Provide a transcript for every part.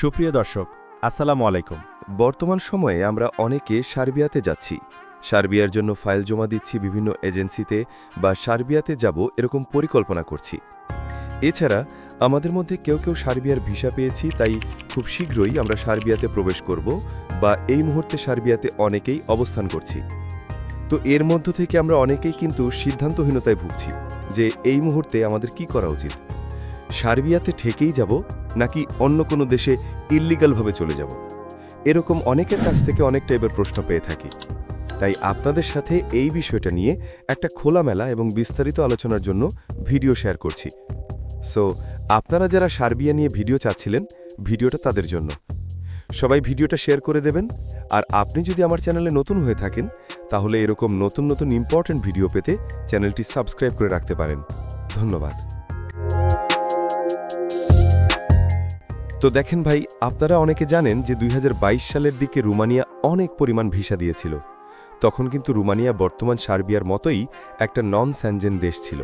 সুপ্রিয় দর্শক, আসসালামু আলাইকুম। বর্তমান সময়ে আমরা অনেকে সার্বিয়াতে যাচ্ছি। সার্বিয়ার জন্য ফাইল জমা দিচ্ছি বিভিন্ন এজেন্সিতে বা সার্বিয়াতে যাব এরকম পরিকল্পনা করছি। এছাড়া আমাদের মধ্যে কেউ কেউ সার্বিয়ার ভিসা পেয়েছি, তাই খুব শীঘ্রই আমরা সার্বিয়াতে প্রবেশ করব বা এই মুহূর্তে সার্বিয়াতে অনেকেই অবস্থান করছি। তো এর মধ্য থেকে আমরা অনেকেই কিন্তু সিদ্ধান্তহীনতায় ভুগছি যে এই মুহূর্তে আমাদের কি করা উচিত? সার্বিয়াতে ঠেকেই যাব নাকি অন্য কোনো দেশে ইল্লিগালভাবে চলে যাব? এরকম অনেকের কাছ থেকে অনেক টাইপের প্রশ্ন পেয়ে থাকি। তাই আপনাদের সাথে এই বিষয়টা নিয়ে একটা খোলামেলা এবং বিস্তারিত আলোচনার জন্য ভিডিও শেয়ার করছি। সো আপনারা যারা সার্বিয়া নিয়ে ভিডিও চাচ্ছিলেন, ভিডিওটা তাদের জন্য। সবাই ভিডিওটা শেয়ার করে দেবেন। আর আপনি যদি আমার চ্যানেলে নতুন হয়ে থাকেন, তাহলে এরকম নতুন নতুন ইম্পর্ট্যান্ট ভিডিও পেতে চ্যানেলটি সাবস্ক্রাইব করে রাখতে পারেন। ধন্যবাদ। তো দেখেন ভাই, আপনারা অনেকে জানেন যে দুই হাজার বাইশ সালের দিকে রুমানিয়া অনেক পরিমাণ ভিসা দিয়েছিল। তখন কিন্তু রুমানিয়া বর্তমান সার্বিয়ার মতোই একটা নন স্যানজেন দেশ ছিল।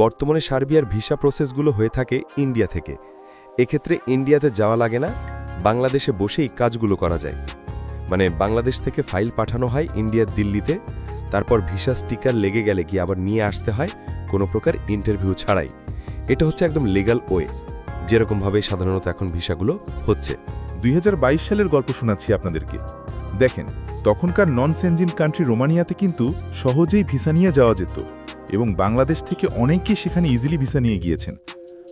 বর্তমানে সার্বিয়ার ভিসা প্রসেসগুলো হয়ে থাকে ইন্ডিয়া থেকে। এক্ষেত্রে ইন্ডিয়াতে যাওয়া লাগে না, বাংলাদেশে বসেই কাজগুলো করা যায়। মানে বাংলাদেশ থেকে ফাইল পাঠানো হয় ইন্ডিয়ার দিল্লিতে, তারপর ভিসা স্টিকার লেগে গেলে কি আবার নিয়ে আসতে হয়? কোনো প্রকার ইন্টারভিউ ছাড়াই। এটা হচ্ছে একদম লিগাল ওয়ে যেরকমভাবে সাধারণত এখন ভিসাগুলো হচ্ছে। দুই হাজার বাইশ সালের গল্প শোনাচ্ছি আপনাদেরকে। দেখেন, তখনকার নন সেনজিন কান্ট্রি রোমানিয়াতে কিন্তু সহজেই ভিসা নিয়ে যাওয়া যেত এবং বাংলাদেশ থেকে অনেকেই সেখানে ইজিলি ভিসা নিয়ে গিয়েছেন।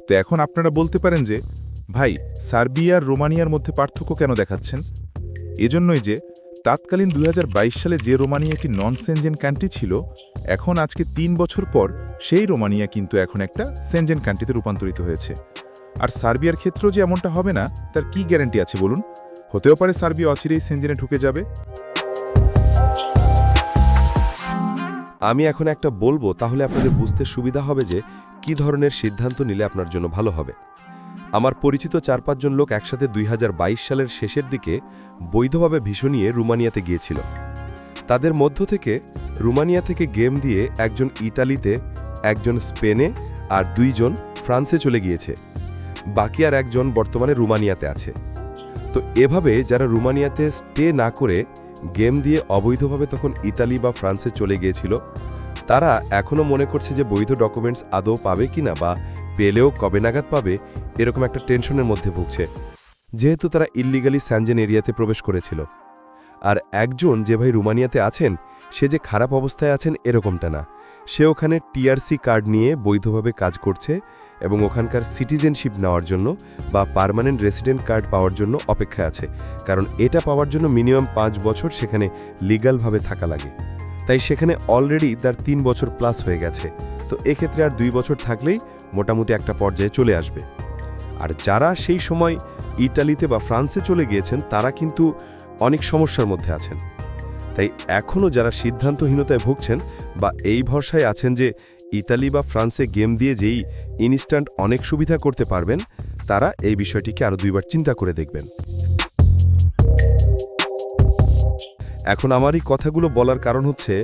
তো এখন আপনারা বলতে পারেন যে, ভাই, সার্বিয়া রোমানিয়ার মধ্যে পার্থক্য কেন দেখাচ্ছেন? এজন্যই যে, তাৎকালীন দুই সালে যে রোমানিয়া একটি নন সেনজেন কান্ট্রি ছিল, এখন আজকে তিন বছর পর সেই রোমানিয়া কিন্তু এখন একটা সেনজেন কান্ট্রিতে রূপান্তরিত হয়েছে। আর সার্বিয়ার ক্ষেত্রেও যে এমনটা হবে না, তার কি গ্যারান্টি আছে বলুন? হতেও পারে সার্বিয়া অচিরেই সেনজেনে ঢুকে যাবে। আমি এখন একটা বলব, তাহলে আপনাদের বুঝতে সুবিধা হবে যে কি ধরনের সিদ্ধান্ত নিলে আপনার জন্য ভালো হবে। আমার পরিচিত চার পাঁচজন লোক একসাথে দুই হাজার বাইশ সালের শেষের দিকে বৈধভাবে ভীষণ নিয়ে রুমানিয়াতে গিয়েছিল। তাদের মধ্য থেকে রুমানিয়া থেকে গেম দিয়ে একজন ইতালিতে, একজন স্পেনে আর দুইজন ফ্রান্সে চলে গিয়েছে। বাকি আর একজন বর্তমানে রুমানিয়াতে আছে। তো এভাবে যারা রুমানিয়াতে স্টে না করে গেম দিয়ে অবৈধভাবে তখন ইতালি বা ফ্রান্সে চলে গিয়েছিল, তারা এখনও মনে করছে যে বৈধ ডকুমেন্টস আদৌ পাবে কিনা বা পেলেও কবে নাগাদ পাবে, এরকম একটা টেনশনের মধ্যে ভুগছে। যেহেতু তারা ইল্লিগালি স্যানজেন এরিয়াতে প্রবেশ করেছিল। আর একজন যে ভাই রুমানিয়াতে আছেন সে যে খারাপ অবস্থায় আছেন এরকমটা না। সে ওখানে টিআরসি কার্ড নিয়ে বৈধভাবে কাজ করছে এবং ওখানকার সিটিজেনশিপ নেওয়ার জন্য বা পার্মানেন্ট রেসিডেন্ট কার্ড পাওয়ার জন্য অপেক্ষা আছে, কারণ এটা পাওয়ার জন্য মিনিমাম পাঁচ বছর সেখানে লিগালভাবে থাকা লাগে। তাই সেখানে অলরেডি তার তিন বছর প্লাস হয়ে গেছে। তো এক্ষেত্রে আর দুই বছর থাকলেই মোটামুটি একটা পর্যায়ে চলে আসবে। আর যারা সেই সময় ইটালিতে বা ফ্রান্সে চলে গিয়েছেন, তারা কিন্তু অনেক সমস্যার মধ্যে আছেন। তাই এখনও যারা সিদ্ধান্তহীনতায় ভুগছেন বা এই ভরসায় আছেন যে ইতালি বা ফ্রান্সে গেম দিয়ে যেই ইনস্ট্যান্ট অনেক সুবিধা করতে পারবেন, তারা এই বিষয়টিকে আরও দুইবার চিন্তা করে দেখবেন। এখন আমার এই কথাগুলো বলার কারণ হচ্ছে,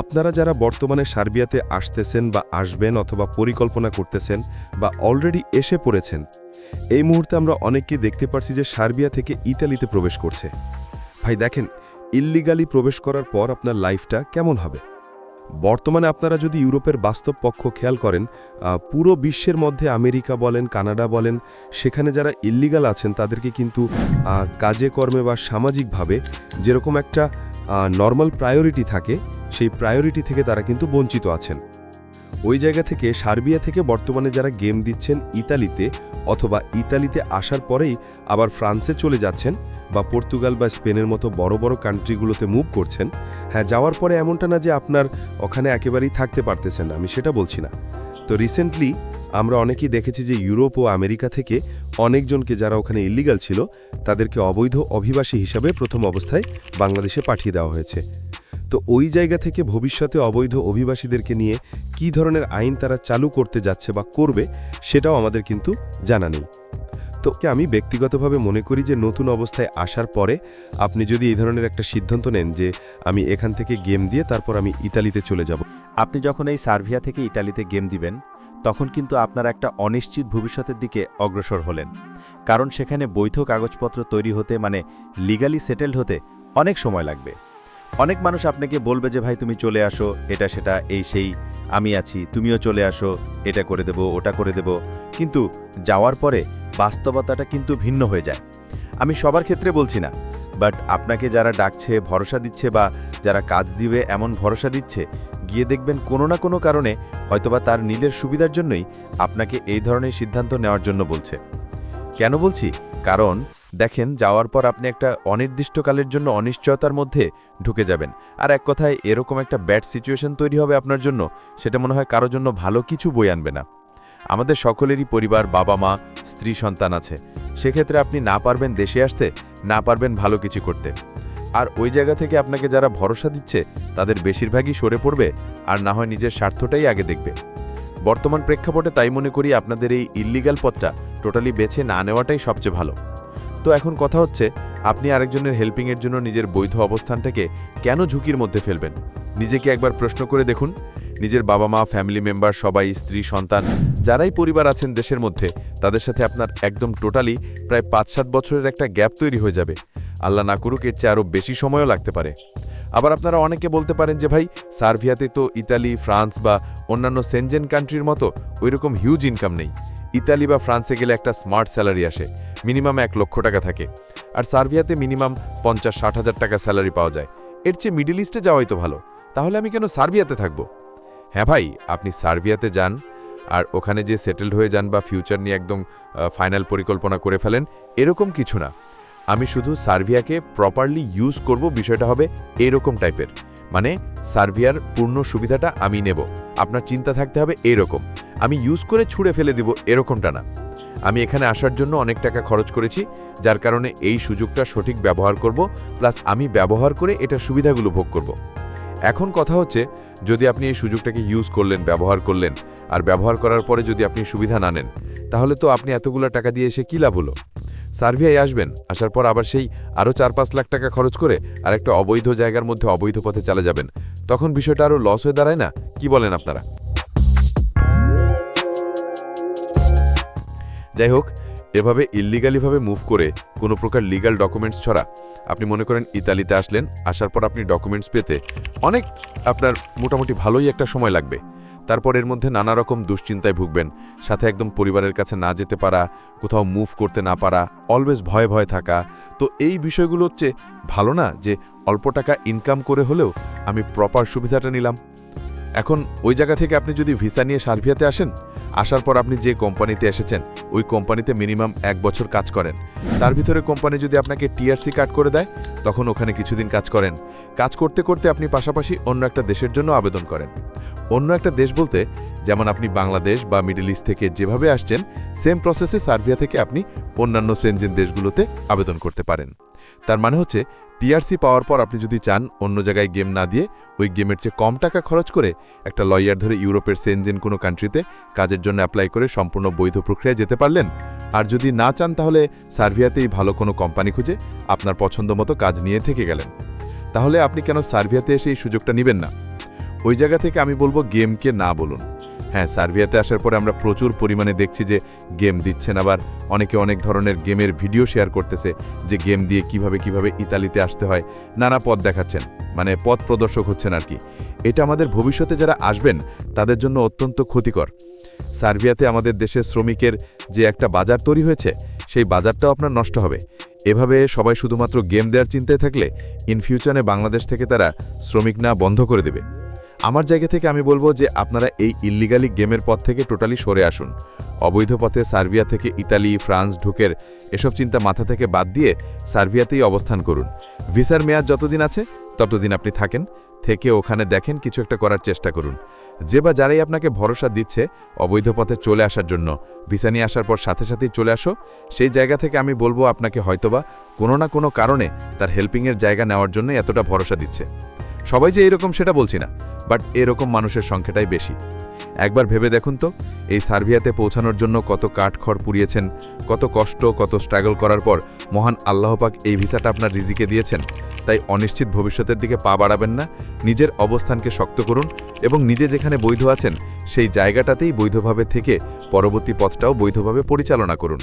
আপনারা যারা বর্তমানে সার্বিয়াতে আসতেছেন বা আসবেন অথবা পরিকল্পনা করতেছেন বা অলরেডি এসে পড়েছেন, এই মুহূর্তে আমরা অনেককে দেখতে পারছি যে সার্বিয়া থেকে ইতালিতে প্রবেশ করছে। ভাই, দেখেন ইল্লিগালি প্রবেশ করার পর আপনার লাইফটা কেমন হবে? বর্তমানে আপনারা যদি ইউরোপের বাস্তব পক্ষ খেয়াল করেন পুরো বিশ্বের মধ্যে আমেরিকা বলেন, কানাডা বলেন, সেখানে যারা ইল্লিগাল আছেন তাদেরকে কিন্তু কাজে, কর্মে বা সামাজিকভাবে যেরকম একটা নর্মাল প্রায়োরিটি থাকে, সেই প্রায়োরিটি থেকে তারা কিন্তু বঞ্চিত আছেন। ওই জায়গা থেকে সার্বিয়া থেকে বর্তমানে যারা গেম দিচ্ছেন ইতালিতে অথবা ইতালিতে আসার পরেই আবার ফ্রান্সে চলে যাচ্ছেন বা পর্তুগাল বা স্পেনের মতো বড় বড় কান্ট্রিগুলোতে মুভ করছেন হ্যাঁ যাওয়ার পরে এমনটা না যে আপনার ওখানে একেবারেই থাকতে পারতেছেন আমি সেটা বলছি না। তো রিসেন্টলি আমরা অনেকেই দেখেছি যে ইউরোপ ও আমেরিকা থেকে অনেকজনকে যারা ওখানে ইল্লিগাল ছিল, তাদেরকে অবৈধ অভিবাসী হিসাবে প্রথম অবস্থায় বাংলাদেশে পাঠিয়ে দেওয়া হয়েছে। তো ওই জায়গা থেকে ভবিষ্যতে অবৈধ অভিবাসীদেরকে নিয়ে কী ধরনের আইন তারা চালু করতে যাচ্ছে বা করবে সেটাও আমাদের কিন্তু জানা নেই। তো আমি ব্যক্তিগতভাবে মনে করি যে নতুন অবস্থায় আসার পরে আপনি যদি এই ধরনের একটা সিদ্ধান্ত নেন যে আমি এখান থেকে গেম দিয়ে তারপর আমি ইতালিতে চলে যাব। আপনি যখন এই সার্বিয়া থেকে ইটালিতে গেম দিবেন, তখন কিন্তু আপনার একটা অনিশ্চিত ভবিষ্যতের দিকে অগ্রসর হলেন। কারণ সেখানে বৈধ কাগজপত্র তৈরি হতে মানে লিগালি সেটেলড হতে অনেক সময় লাগবে। অনেক মানুষ আপনাকে বলবে যে, ভাই, তুমি চলে আসো, এটা সেটা, এই সেই, আমি আছি, তুমিও চলে আসো, এটা করে দেব, ওটা করে দেব। কিন্তু যাওয়ার পরে বাস্তবতাটা কিন্তু ভিন্ন হয়ে যায়। আমি সবার ক্ষেত্রে বলছি না, বাট আপনাকে যারা ডাকছে, ভরসা দিচ্ছে বা যারা কাজ দিবে, এমন ভরসা দিচ্ছে, গিয়ে দেখবেন কোনো না কোনো কারণে হয়তোবা তার নীলের সুবিধার জন্যই আপনাকে এই ধরনের সিদ্ধান্ত নেওয়ার জন্য বলছে। কেন বলছি? কারণ, দেখেন, যাওয়ার পর আপনি একটা অনির্দিষ্টকালের জন্য অনিশ্চয়তার মধ্যে ঢুকে যাবেন। আর এক কথায়, এরকম একটা ব্যাড সিচুয়েশন তৈরি হবে আপনার জন্য, সেটা মনে হয় কারোর জন্য ভালো কিছু বই আনবে না। আমাদের সকলেরই পরিবার বাবা মা, স্ত্রী, সন্তান আছে। সেক্ষেত্রে আপনি না পারবেন দেশে আসতে, না পারবেন ভালো কিছু করতে। আর ওই জায়গা থেকে আপনাকে যারা ভরসা দিচ্ছে, তাদের বেশিরভাগই সরে পড়বে, আর না হয় নিজের স্বার্থটাই আগে দেখবে। বর্তমান প্রেক্ষাপটে তাই মনে করি আপনাদের এই ইল্লিগাল পথটা টোটালি বেছে না নেওয়াটাই সবচেয়ে ভালো। তো এখন কথা হচ্ছে, আপনি আরেকজনের হেল্পিংয়ের জন্য নিজের বৈধ অবস্থানটাকে কেন ঝুঁকির মধ্যে ফেলবেন? নিজেকে একবার প্রশ্ন করে দেখুন। নিজের বাবা মা ফ্যামিলি মেম্বার, সবাই, স্ত্রী, সন্তান, যারাই পরিবার আছেন দেশের মধ্যে, তাদের সাথে আপনার একদম টোটালি প্রায় পাঁচ সাত বছরের একটা গ্যাপ তৈরি হয়ে যাবে। আল্লাহ না করুক, এর চেয়ে আরও বেশি সময়ও লাগতে পারে। আবার আপনারা অনেকে বলতে পারেন যে, ভাই, সার্ভিয়াতে তো ইতালি, ফ্রান্স বা অন্যান্য সেনজেন কান্ট্রির মতো ওইরকম হিউজ ইনকাম নেই। ইতালি বা ফ্রান্সে গেলে একটা স্মার্ট স্যালারি আসে, মিনিমাম এক লক্ষ টাকা থাকে। আর সার্ভিয়াতে মিনিমাম পঞ্চাশ, ষাট হাজার টাকা স্যালারি পাওয়া যায়। এর চেয়ে মিডিল ইস্টে যাওয়াই তো ভালো। তাহলে আমি কেন সার্বিয়াতে থাকব? হ্যাঁ ভাই, আপনি সার্বিয়াতে যান, আর ওখানে যে সেটেলড হয়ে যান বা ফিউচার নিয়ে একদম ফাইনাল পরিকল্পনা করে ফেলেন, এরকম কিছু না। আমি শুধু সার্ভিয়াকে প্রপারলি ইউজ করব, বিষয়টা হবে এরকম টাইপের। মানে সার্ভিয়ার পূর্ণ সুবিধাটা আমি নেব। আপনার চিন্তা থাকতে হবে এরকম। আমি ইউজ করে ছুঁড়ে ফেলে দিব এরকমটা না। আমি এখানে আসার জন্য অনেক টাকা খরচ করেছি, যার কারণে এই সুযোগটা সঠিক ব্যবহার করব প্লাস আমি ব্যবহার করে এটার সুবিধাগুলো ভোগ করব। এখন কথা হচ্ছে, যদি আপনি এই সুযোগটাকে ইউজ করলেন, ব্যবহার করলেন, আর ব্যবহার করার পরে যদি আপনি সুবিধা না নেন, তাহলে তো আপনি এতগুলো টাকা দিয়ে এসে কী লাভ হলো? সার্ভিয়ায় আসবেন, আসার পর আবার সেই আরও চার পাঁচ লাখ টাকা খরচ করে আর একটা অবৈধ জায়গার মধ্যে অবৈধ পথে চলে যাবেন। তখন বিষয়টা আরও লস হয়ে দাঁড়ায় না? কি বলেন আপনারা? যাই হোক, এভাবে ইল্লিগালিভাবে মুভ করে কোনো প্রকার লিগ্যাল ডকুমেন্টস ছড়া আপনি মনে করেন ইতালিতে আসলেন, আসার পর আপনি ডকুমেন্টস পেতে অনেক আপনার মোটামুটি ভালোই একটা সময় লাগবে। তারপর এর মধ্যে নানা রকম দুশ্চিন্তায় ভুগবেন, সাথে একদম পরিবারের কাছে না যেতে পারা, কোথাও মুভ করতে না পারা অলওয়েজ ভয়ে ভয়ে থাকা। তো এই বিষয়গুলো হচ্ছে ভালো না যে অল্প টাকা ইনকাম করে হলেও আমি প্রপার সুবিধাটা নিলাম। এখন ওই জায়গা থেকে আপনি যদি ভিসা নিয়ে সার্ভিয়াতে আসেন আসার পর আপনি যে কোম্পানিতে এসেছেন, ওই কোম্পানিতে মিনিমাম এক বছর কাজ করেন। তার ভিতরে কোম্পানি যদি আপনাকে টিআরসি কার্ড করে দেয়, তখন ওখানে কিছুদিন কাজ করেন। কাজ করতে করতে আপনি পাশাপাশি অন্য একটা দেশের জন্য আবেদন করেন। অন্য একটা দেশ বলতে, যেমন আপনি বাংলাদেশ বা মিডল ইস্ট থেকে যেভাবে আসছেন, সেম প্রসেসে সার্ভিয়া থেকে আপনি অন্যান্য সেনজেন দেশগুলোতে আবেদন করতে পারেন। তার মানে হচ্ছে টিআরসি পাওয়ার পর আপনি যদি চান অন্য জায়গায় গেম না দিয়ে ওই গেমের চেয়ে কম টাকা খরচ করে একটা লয়ার ধরে ইউরোপের সেনজেন কোনো কান্ট্রিতে কাজের জন্য অ্যাপ্লাই করে সম্পূর্ণ বৈধ প্রক্রিয়ায় যেতে পারলেন। আর যদি না চান তাহলে সার্ভিয়াতেই ভালো কোনো কোম্পানি খুঁজে আপনার পছন্দ মতো কাজ নিয়ে থেকে গেলেন। তাহলে আপনি কেন সার্ভিয়াতে এসে এই সুযোগটা নেবেন না? ওই জায়গা থেকে আমি বলব গেমকে না বলুন। হ্যাঁ সার্ভিয়াতে আসার পরে আমরা প্রচুর পরিমাণে দেখছি যে গেম দিচ্ছেন আবার অনেকে অনেক ধরনের গেমের ভিডিও শেয়ার করতেছে যে গেম দিয়ে কীভাবে কীভাবে ইতালিতে আসতে হয়, নানা পথ দেখাচ্ছেন মানে পথ প্রদর্শক হচ্ছেন আর কি। এটা আমাদের ভবিষ্যতে যারা আসবেন, তাদের জন্য অত্যন্ত ক্ষতিকর। সার্বিয়াতে আমাদের দেশের শ্রমিকের যে একটা বাজার তৈরি হয়েছে, সেই বাজারটাও আপনার নষ্ট হবে। এভাবে সবাই শুধুমাত্র গেম দেওয়ার চিন্তায় থাকলে ইন ফিউচারে বাংলাদেশ থেকে তারা শ্রমিক না বন্ধ করে দেবে। আমার জায়গা থেকে আমি বলব যে আপনারা এই ইল্লিগালি গেমের পথ থেকে টোটালি সরে আসুন। অবৈধ পথে সার্বিয়া থেকে ইতালি, ফ্রান্স, ঢুকের এসব চিন্তা মাথা থেকে বাদ দিয়ে সার্বিয়াতেই অবস্থান করুন। ভিসার মেয়াদ যতদিন আছে, ততদিন আপনি থাকেন, থেকে ওখানে দেখেন কিছু একটা করার চেষ্টা করুন। যে বা যারাই আপনাকে ভরসা দিচ্ছে অবৈধ পথে চলে আসার জন্য, ভিসা নিয়ে আসার পর সাথে সাথেই চলে আসো, সেই জায়গা থেকে আমি বলব আপনাকে হয়তোবা কোনো না কোনো কারণে তার হেল্পিংয়ের জায়গা নেওয়ার জন্য এতটা ভরসা দিচ্ছে। সবাই যে এরকম সেটা বলছি না বাট এরকম মানুষের সংখ্যাটাই বেশি। একবার ভেবে দেখুন তো, এই সার্বিয়াতে পৌঁছানোর জন্য কত কাঠখড় পুড়িয়েছেন, কত কষ্ট, কত স্ট্রাগল করার পর মহান আল্লাহপাক এই ভিসাটা আপনার রিজিকে দিয়েছেন। তাই অনিশ্চিত ভবিষ্যতের দিকে পা বাড়াবেন না, নিজের অবস্থানকে শক্ত করুন এবং নিজে যেখানে বৈধ আছেন, সেই জায়গাটাতেই বৈধভাবে থেকে পরবর্তী পথটাও বৈধভাবে পরিচালনা করুন।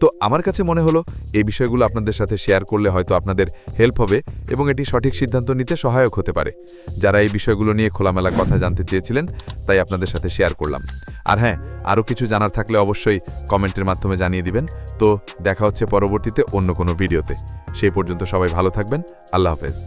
তো আমার কাছে মনে হলো, এই বিষয়গুলো আপনাদের সাথে শেয়ার করলে হয়তো আপনাদের হেল্প হবে এবং এটি সঠিক সিদ্ধান্ত নিতে সহায়ক হতে পারে। যারা এই বিষয়গুলো নিয়ে খোলামেলা কথা জানতে চেয়েছিলেন, তাই আপনাদের সাথে শেয়ার করলাম। আর হ্যাঁ আরও কিছু জানার থাকলে অবশ্যই কমেন্টের মাধ্যমে জানিয়ে দিবেন। তো দেখা হচ্ছে পরবর্তীতে অন্য কোনো ভিডিওতে। সেই পর্যন্ত সবাই ভালো থাকবেন। আল্লাহ হাফেজ।